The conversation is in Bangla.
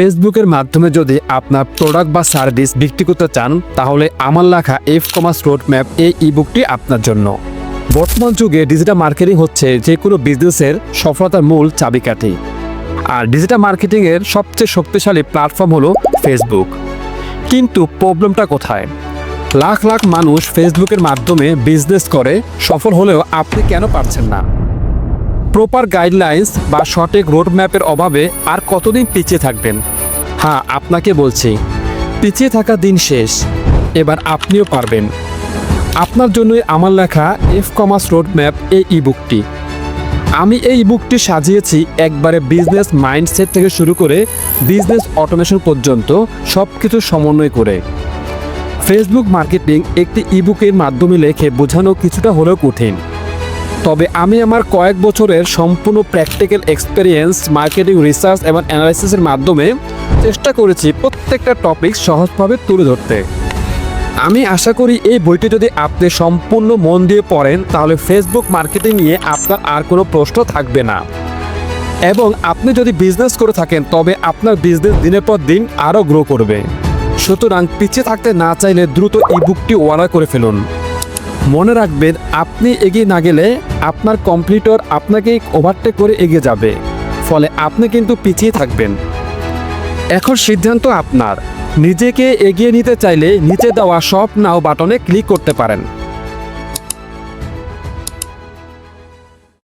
ফেসবুকের মাধ্যমে যদি আপনার প্রোডাক্ট বা সার্ভিস বিক্রি করতে চান, তাহলে আমার লেখা এফ কমার্স রোড ম্যাপ এই ইবুকটি আপনার জন্য। বর্তমান যুগে ডিজিটাল মার্কেটিং হচ্ছে যে কোনো বিজনেসের সফলতার মূল চাবিকাঠি। আর ডিজিটাল মার্কেটিংয়ের সবচেয়ে শক্তিশালী প্ল্যাটফর্ম হলো ফেসবুক কিন্তু প্রবলেমটা কোথায়? লাখ লাখ মানুষ ফেসবুকের মাধ্যমে বিজনেস করে, সফল হলেও আপনি কেন পারছেন না? প্রপার গাইডলাইন্স বা সঠিক রোড ম্যাপের অভাবে আর কতদিন পিছিয়ে থাকবেন? হ্যাঁ আপনাকে বলছি, পিছিয়ে থাকা দিন শেষ, এবার আপনিও পারবেন। আপনার জন্যই আমার লেখা এফ কমার্স রোড ম্যাপ এই ইবুকটি আমি এই বুকটি সাজিয়েছি একবারে বিজনেস মাইন্ডসেট থেকে শুরু করে বিজনেস অটোমেশন পর্যন্ত সব কিছু সমন্বয় করে। ফেসবুক মার্কেটিং একটি ইবুকের মাধ্যমে লেখে বোঝানো কিছুটা হলেও কঠিন। তবে আমি আমার কয়েক বছরের সম্পূর্ণ প্র্যাকটিক্যাল এক্সপিরিয়েন্স মার্কেটিং রিসার্চ এবং অ্যানালাইসিসের মাধ্যমে চেষ্টা করেছি প্রত্যেকটা টপিক সহজভাবে তুলে ধরতে। আমি আশা করি এই বইটি যদি আপনি সম্পূর্ণ মন দিয়ে পড়েন, তাহলে ফেসবুক মার্কেটিং নিয়ে আপনার আর কোনো প্রশ্ন থাকবে না। এবং আপনি যদি বিজনেস করে থাকেন, তবে আপনার বিজনেস দিনের পর দিন আরও গ্রো করবে। সুতরাং পিছিয়ে থাকতে না চাইলে দ্রুত এই বুকটি অর্ডার করে ফেলুন। মনে রাখবেন, আপনি এগিয়ে না গেলে আপনার কম্পিউটার আপনাকে ওভারটেক করে এগিয়ে যাবে। ফলে আপনি কিন্তু পিছিয়ে থাকবেন। এখন সিদ্ধান্ত আপনার। নিজেকে এগিয়ে নিতে চাইলে নিচে দেওয়া সব নাও বাটনে ক্লিক করতে পারেন।